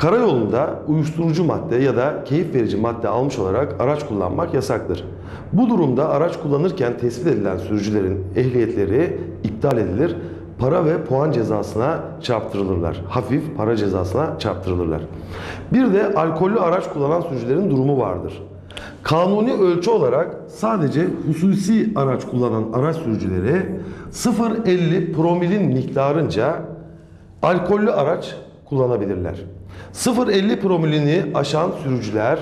Karayolunda uyuşturucu madde ya da keyif verici madde almış olarak araç kullanmak yasaktır. Bu durumda araç kullanırken tespit edilen sürücülerin ehliyetleri iptal edilir, para ve puan cezasına çarptırılırlar. Hafif para cezasına çarptırılırlar. Bir de alkollü araç kullanan sürücülerin durumu vardır. Kanuni ölçü olarak sadece hususi araç kullanan araç sürücüleri 0.50 promilin miktarınca alkollü araç kullanabilirler. 0.50 promilini aşan sürücüler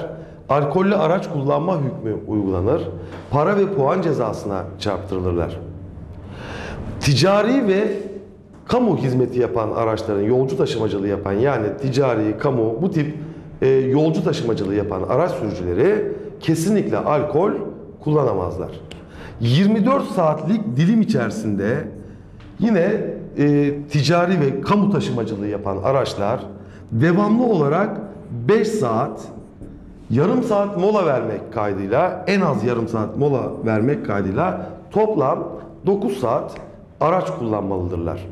alkollü araç kullanma hükmü uygulanır, para ve puan cezasına çarptırılırlar. Ticari ve kamu hizmeti yapan araçların yolcu taşımacılığı yapan yani ticari, kamu bu tip e, yolcu taşımacılığı yapan araç sürücüleri kesinlikle alkol kullanamazlar. 24 saatlik dilim içerisinde yine e, ticari ve kamu taşımacılığı yapan araçlar devamlı olarak 5 saat yarım saat mola vermek kaydıyla en az yarım saat mola vermek kaydıyla toplam 9 saat araç kullanmalıdırlar.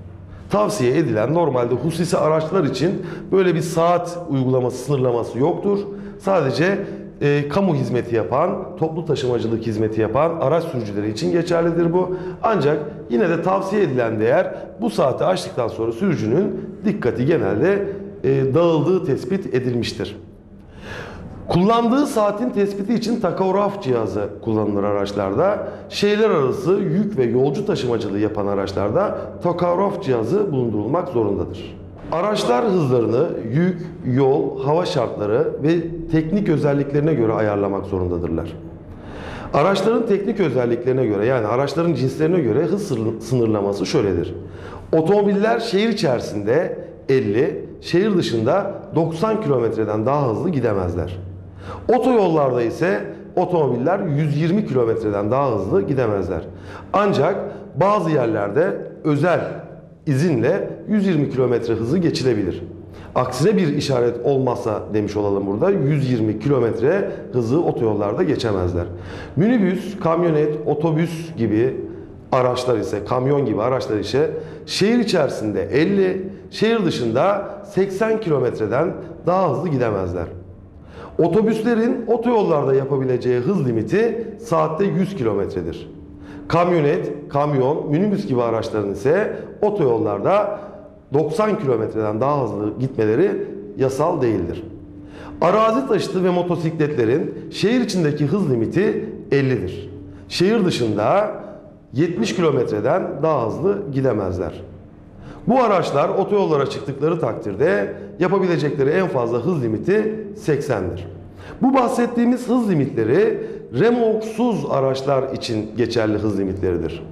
Tavsiye edilen normalde hususi araçlar için böyle bir saat uygulaması sınırlaması yoktur. Sadece e, kamu hizmeti yapan, toplu taşımacılık hizmeti yapan araç sürücüleri için geçerlidir bu. Ancak yine de tavsiye edilen değer bu saati aştıktan sonra sürücünün dikkati genelde e, dağıldığı tespit edilmiştir. Kullandığı saatin tespiti için takograf cihazı kullanılır araçlarda. Şehirler arası yük ve yolcu taşımacılığı yapan araçlarda takograf cihazı bulundurulmak zorundadır. Araçlar hızlarını yük, yol, hava şartları ve teknik özelliklerine göre ayarlamak zorundadırlar. Araçların teknik özelliklerine göre yani araçların cinslerine göre hız sınırlaması şöyledir. Otomobiller şehir içerisinde 50, şehir dışında 90 kilometreden daha hızlı gidemezler. Otoyollarda ise otomobiller 120 kilometreden daha hızlı gidemezler. Ancak bazı yerlerde özel izinle 120 kilometre hızı geçilebilir. Aksine bir işaret olmazsa demiş olalım burada 120 kilometre hızı otoyollarda geçemezler. Minibüs, kamyonet, otobüs gibi araçlar ise kamyon gibi araçlar ise şehir içerisinde 50, şehir dışında 80 kilometreden daha hızlı gidemezler. Otobüslerin otoyollarda yapabileceği hız limiti saatte 100 kilometredir. Kamyonet, kamyon, minibüs gibi araçların ise otoyollarda 90 kilometreden daha hızlı gitmeleri yasal değildir. Arazi taşıtı ve motosikletlerin şehir içindeki hız limiti 50'dir. Şehir dışında 70 kilometreden daha hızlı gidemezler. Bu araçlar otoyollara çıktıkları takdirde yapabilecekleri en fazla hız limiti 80'dir. Bu bahsettiğimiz hız limitleri remorksuz araçlar için geçerli hız limitleridir.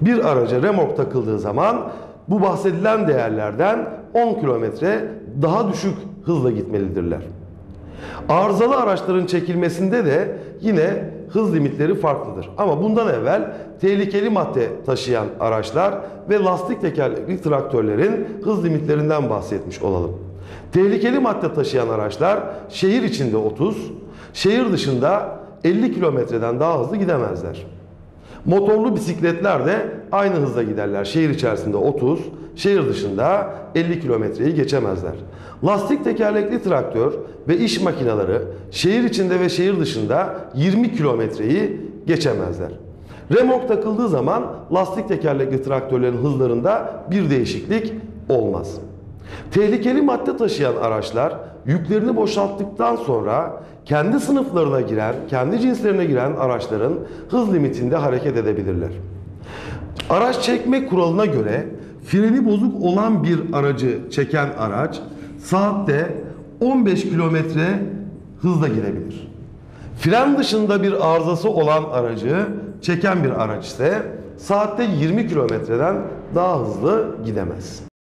Bir araca remork takıldığı zaman bu bahsedilen değerlerden 10 kilometre daha düşük hızla gitmelidirler. Arızalı araçların çekilmesinde de yine hız limitleri farklıdır. Ama bundan evvel tehlikeli madde taşıyan araçlar ve lastik tekerlekli traktörlerin hız limitlerinden bahsetmiş olalım. Tehlikeli madde taşıyan araçlar şehir içinde 30, şehir dışında 50 kilometreden daha hızlı gidemezler. Motorlu bisikletler de aynı hızda giderler. Şehir içerisinde 30, şehir dışında 50 kilometreyi geçemezler. Lastik tekerlekli traktör ve iş makineleri şehir içinde ve şehir dışında 20 kilometreyi geçemezler. Remork takıldığı zaman lastik tekerlekli traktörlerin hızlarında bir değişiklik olmaz. Tehlikeli madde taşıyan araçlar yüklerini boşalttıktan sonra kendi sınıflarına giren, kendi cinslerine giren araçların hız limitinde hareket edebilirler. Araç çekme kuralına göre freni bozuk olan bir aracı çeken araç saatte 15 kilometre hızla gidebilir. Fren dışında bir arızası olan aracı çeken bir araç ise saatte 20 kilometreden daha hızlı gidemez.